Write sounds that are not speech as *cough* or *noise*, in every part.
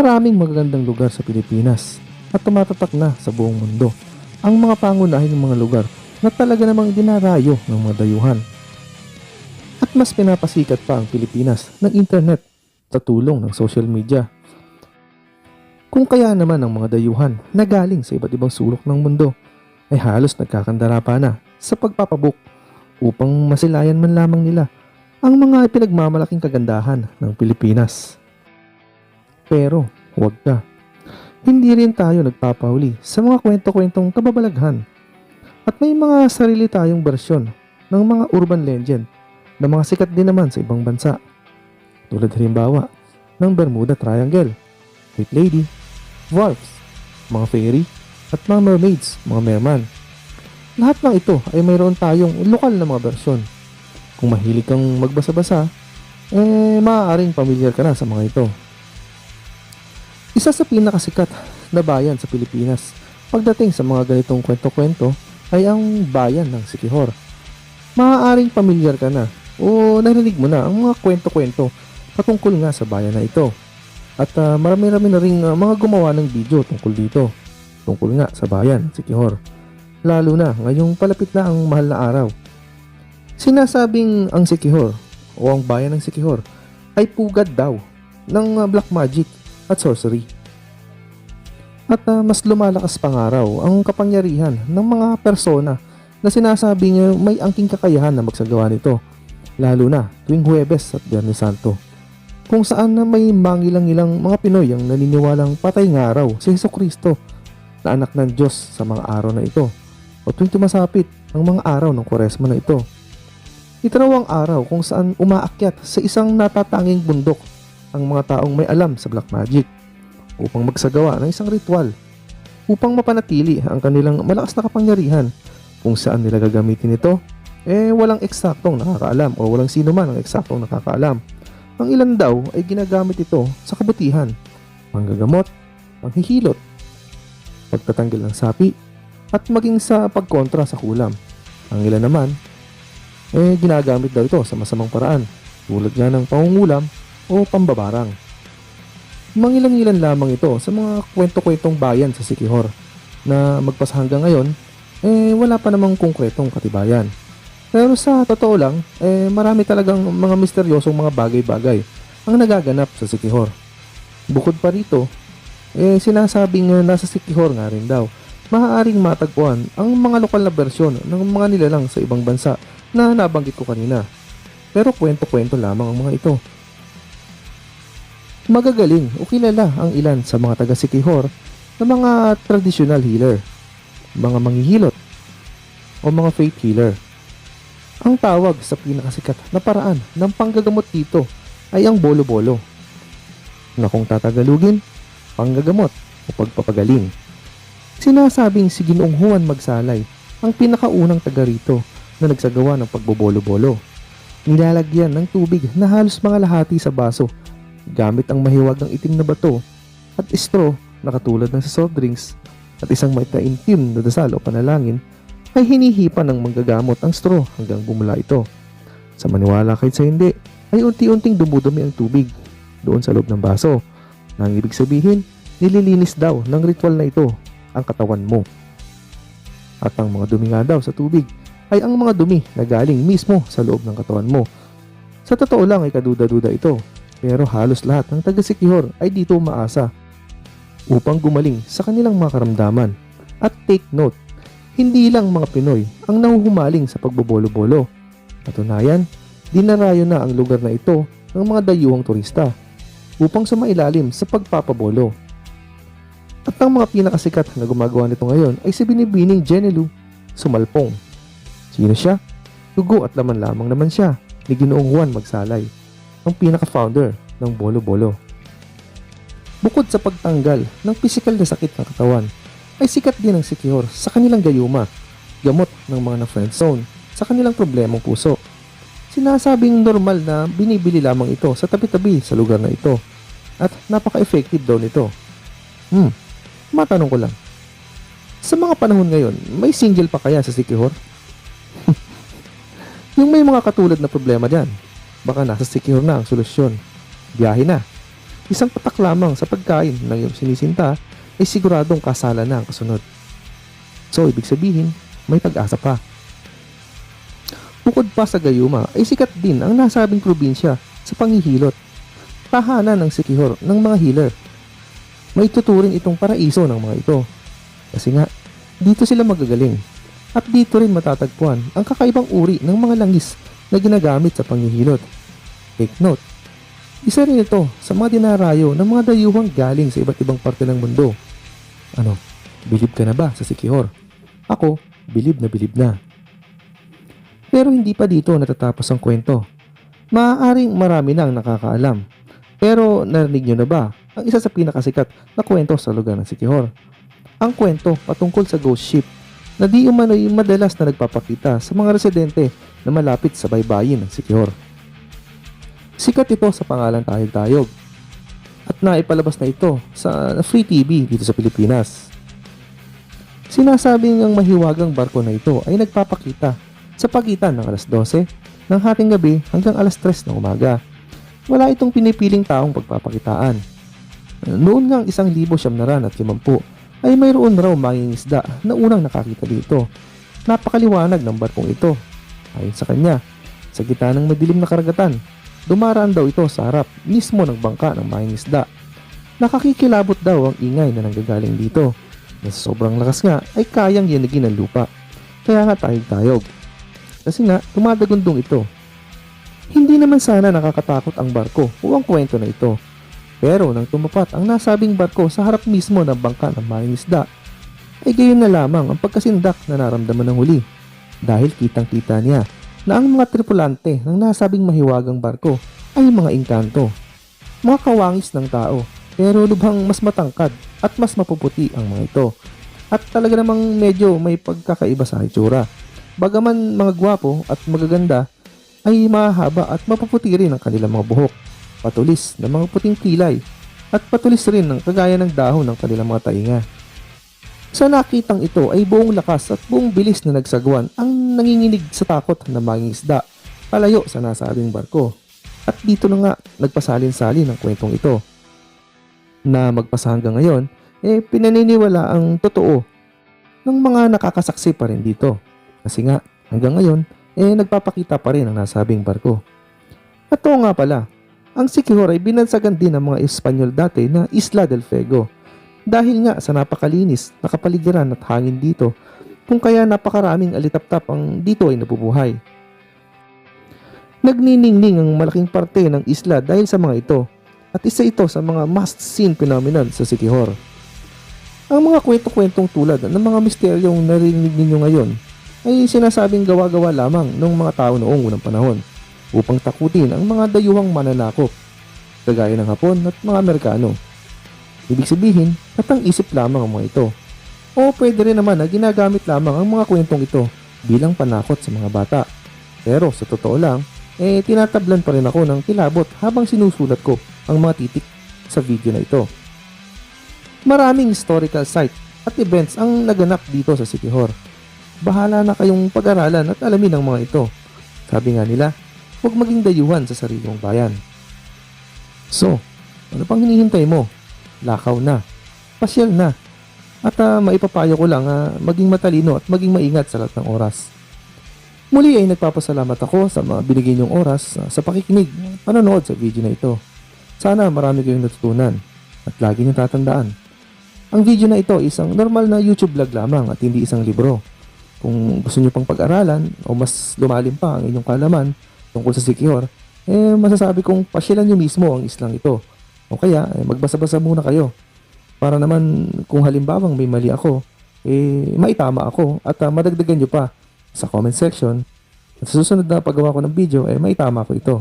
maraming magagandang lugar sa Pilipinas at tumatatak na sa buong mundo ang mga pangunahing mga lugar na talaga namang dinarayo ng mga dayuhan. At mas pinapasikat pa ang Pilipinas ng internet sa tulong ng social media. Kung kaya naman ang mga dayuhan na galing sa iba't ibang sulok ng mundo ay halos nagkakandara pa na sa pagpapabook upang masilayan man lamang nila ang mga pinagmamalaking kagandahan ng Pilipinas. Pero huwag ka. Hindi rin tayo nagpapauli sa mga kwento-kwentong kababalaghan. At may mga sarili tayong bersyon ng mga urban legend na mga sikat din naman sa ibang bansa. Tulad halimbawa ng Bermuda Triangle, White Lady, Dwarfs, mga fairy, at mga mermaids, mga merman. Lahat ng ito ay mayroon tayong lokal na mga bersyon. Kung mahilig kang magbasa-basa, eh maaaring pamilyar ka na sa mga ito. Isa sa pinakasikat na bayan sa Pilipinas pagdating sa mga ganitong kwento-kwento ay ang bayan ng Sikihor. Maaaring pamilyar ka na o narinig mo na ang mga kwento-kwento patungkol nga sa bayan na ito. At ah, marami-rami na rin ah, mga gumawa ng video tungkol dito, tungkol nga sa bayan ng Sikihor. Lalo na ngayong palapit na ang mahal na araw. Sinasabing ang Sikihor o ang bayan ng Sikihor ay pugad daw ng ah, black magic at sorcery. At ah, mas lumalakas pang araw ang kapangyarihan ng mga persona na sinasabing ah, may angking kakayahan na magsagawa nito, lalo na tuwing Huwebes at Biyernes Santo. Kung saan na may mangilang-ilang mga Pinoy ang naniniwalang patay ng araw si Heso Kristo na anak ng Diyos sa mga araw na ito o tuwing tumasapit ang mga araw ng kwaresma na ito. Ito raw ang araw kung saan umaakyat sa isang natatanging bundok ang mga taong may alam sa black magic upang magsagawa ng isang ritual upang mapanatili ang kanilang malakas na kapangyarihan kung saan nila gagamitin ito eh walang eksaktong nakakaalam o walang sino man ang eksaktong nakakaalam. Ang ilan daw ay ginagamit ito sa kabutihan, panggagamot, panghihilot, pagtatanggal ng sapi, at maging sa pagkontra sa kulam. Ang ilan naman, eh ginagamit daw ito sa masamang paraan, tulad nga ng pangungulam o pambabarang. Mangilan-ilan lamang ito sa mga kwento-kwentong bayan sa Sikihor na magpas hanggang ngayon, eh wala pa namang konkretong katibayan. Pero sa totoo lang, eh marami talagang mga misteryosong mga bagay-bagay ang nagaganap sa Sikihor. Bukod pa rito, eh sinasabing uh, nasa Sikihor nga rin daw, maaaring matagpuan ang mga lokal na bersyon ng mga nilalang sa ibang bansa na nabanggit ko kanina. Pero kwento-kwento lamang ang mga ito. Magagaling o kilala ang ilan sa mga taga Sikihor na mga traditional healer, mga manghihilot, o mga faith healer. Ang tawag sa pinakasikat na paraan ng panggagamot dito ay ang bolo-bolo na kung tatagalugin, panggagamot o pagpapagaling. Sinasabing si Ginoong Juan Magsalay ang pinakaunang taga rito na nagsagawa ng pagbobolo-bolo. Nilalagyan ng tubig na halos mga lahati sa baso gamit ang mahiwagang itim na bato at straw na katulad ng sa soft drinks at isang maitaimtim na dasal o panalangin ay hinihipan ng manggagamot ang straw hanggang bumula ito. Sa maniwala kahit sa hindi, ay unti-unting dumudumi ang tubig doon sa loob ng baso. Nang ibig sabihin, nililinis daw ng ritual na ito ang katawan mo. At ang mga dumi nga daw sa tubig ay ang mga dumi na galing mismo sa loob ng katawan mo. Sa totoo lang ay kaduda-duda ito, pero halos lahat ng taga-Sikihor ay dito umaasa upang gumaling sa kanilang mga karamdaman. At take note, hindi lang mga Pinoy ang nahuhumaling sa pagbobolo-bolo. Patunayan, dinarayo na ang lugar na ito ng mga dayuhang turista upang sumailalim sa pagpapabolo. At ang mga pinakasikat na gumagawa nito ngayon ay si Binibining Jenelu Sumalpong. Sino siya? Dugo at laman lamang naman siya ni Ginoong Juan Magsalay, ang pinaka-founder ng Bolo Bolo. Bukod sa pagtanggal ng pisikal na sakit ng katawan, ay sikat din ang Sikihor sa kanilang gayuma, gamot ng mga na-friend zone sa kanilang problemang puso. Sinasabing normal na binibili lamang ito sa tabi-tabi sa lugar na ito at napaka-effective daw nito. Hmm, matanong ko lang. Sa mga panahon ngayon, may single pa kaya sa Sikihor? *laughs* Yung may mga katulad na problema dyan, baka nasa Sikihor na ang solusyon. Biyahe na. isang patak lamang sa pagkain ng iyong sinisinta ay siguradong kasala na ang kasunod. So, ibig sabihin, may pag-asa pa. Bukod pa sa Gayuma ay sikat din ang nasabing probinsya sa panghihilot. Tahanan ng sikihor ng mga healer. May tuturing itong paraiso ng mga ito. Kasi nga, dito sila magagaling. At dito rin matatagpuan ang kakaibang uri ng mga langis na ginagamit sa panghihilot. Take note, isa rin ito sa mga dinarayo ng mga dayuhang galing sa iba't ibang parte ng mundo. Ano, bilib ka na ba sa sikihor? Ako, bilib na bilib na. Pero hindi pa dito natatapos ang kwento. Maaaring marami na ang nakakaalam. Pero narinig nyo na ba ang isa sa pinakasikat na kwento sa lugar ng Sikihor? Ang kwento patungkol sa ghost ship na di umano'y madalas na nagpapakita sa mga residente na malapit sa baybayin ng Sikihor. Sikat ito sa pangalan Tayog Tayog at naipalabas na ito sa free TV dito sa Pilipinas. Sinasabing ang mahiwagang barko na ito ay nagpapakita sa pagitan ng alas 12 ng hating gabi hanggang alas 3 ng umaga. Wala itong pinipiling taong pagpapakitaan. Noon ngang isang libo siyam na ran at limampu ay mayroon raw mangingisda na unang nakakita dito. Napakaliwanag ng barkong ito. Ayon sa kanya, sa gitna ng madilim na karagatan, dumaraan daw ito sa harap mismo ng bangka ng mangingisda. Nakakikilabot daw ang ingay na nanggagaling dito. Na sa sobrang lakas nga ay kayang yanagin ng lupa. Kaya nga tayog-tayog. Kasi nga, tumadagundong ito. Hindi naman sana nakakatakot ang barko o ang kwento na ito. Pero nang tumapat ang nasabing barko sa harap mismo ng bangka ng mangingisda, ay gayon na lamang ang pagkasindak na naramdaman ng huli. Dahil kitang-kita niya na ang mga tripulante ng nasabing mahiwagang barko ay mga engkanto. Mga kawangis ng tao, pero lubhang mas matangkad at mas mapuputi ang mga ito. At talaga namang medyo may pagkakaiba sa itsura. Bagaman mga gwapo at magaganda, ay mahaba at mapuputi rin ang kanilang mga buhok, patulis na mga puting kilay, at patulis rin ng kagaya ng dahon ng kanilang mga tainga. Sa nakitang ito ay buong lakas at buong bilis na nagsagwan ang nanginginig sa takot na mangingisda palayo sa nasabing barko. At dito na nga nagpasalin-salin ang kwentong ito. Na magpasa hanggang ngayon, eh pinaniniwala ang totoo ng mga nakakasaksi pa rin dito. Kasi nga hanggang ngayon, eh nagpapakita pa rin ang nasabing barko. At oo nga pala, ang Sikihor ay binansagan din ng mga Espanyol dati na Isla del Fuego dahil nga sa napakalinis na kapaligiran at hangin dito kung kaya napakaraming alitaptap ang dito ay nabubuhay. Nagniningning ang malaking parte ng isla dahil sa mga ito at isa ito sa mga must-seen phenomenon sa Sikihor. Ang mga kwento-kwentong tulad ng mga misteryong narinig ninyo ngayon ay sinasabing gawa-gawa lamang ng mga tao noong unang panahon upang takutin ang mga dayuhang mananakop kagaya ng Hapon at mga Amerikano. Ibig sabihin, natang isip lamang ang mga ito. O pwede rin naman na ginagamit lamang ang mga kwentong ito bilang panakot sa mga bata. Pero sa totoo lang, eh tinatablan pa rin ako ng kilabot habang sinusulat ko ang mga titik sa video na ito. Maraming historical site at events ang naganap dito sa Sikihor. Bahala na kayong pag-aralan at alamin ang mga ito. Sabi nga nila, huwag maging dayuhan sa sariling bayan. So, ano pang hinihintay mo? Lakaw na. Pasyal na. At ah, maipapayo ko lang ah, maging matalino at maging maingat sa lahat ng oras. Muli ay nagpapasalamat ako sa mga binigay niyong oras ah, sa pakikinig at panonood sa video na ito. Sana marami kayong natutunan at lagi niyong tatandaan. Ang video na ito isang normal na YouTube vlog lamang at hindi isang libro. Kung gusto niyo pang pag-aralan o mas lumalim pa ang inyong kalaman tungkol sa Sikihor, eh masasabi kong pasyalan niyo mismo ang islang ito. O kaya, eh, magbasa-basa muna kayo. Para naman kung halimbawang may mali ako, eh maitama ako at ah, madagdagan niyo pa sa comment section. At sa susunod na paggawa ko ng video, eh maitama ko ito.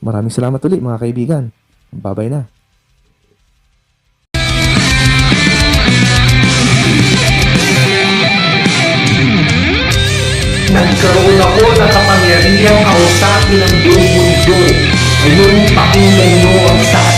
Maraming salamat ulit mga kaibigan. Bye-bye na. Nagkaroon ako ng kapangyarihang kausapin ang buong mundo. Ngayon, pakinggan niyo ang sa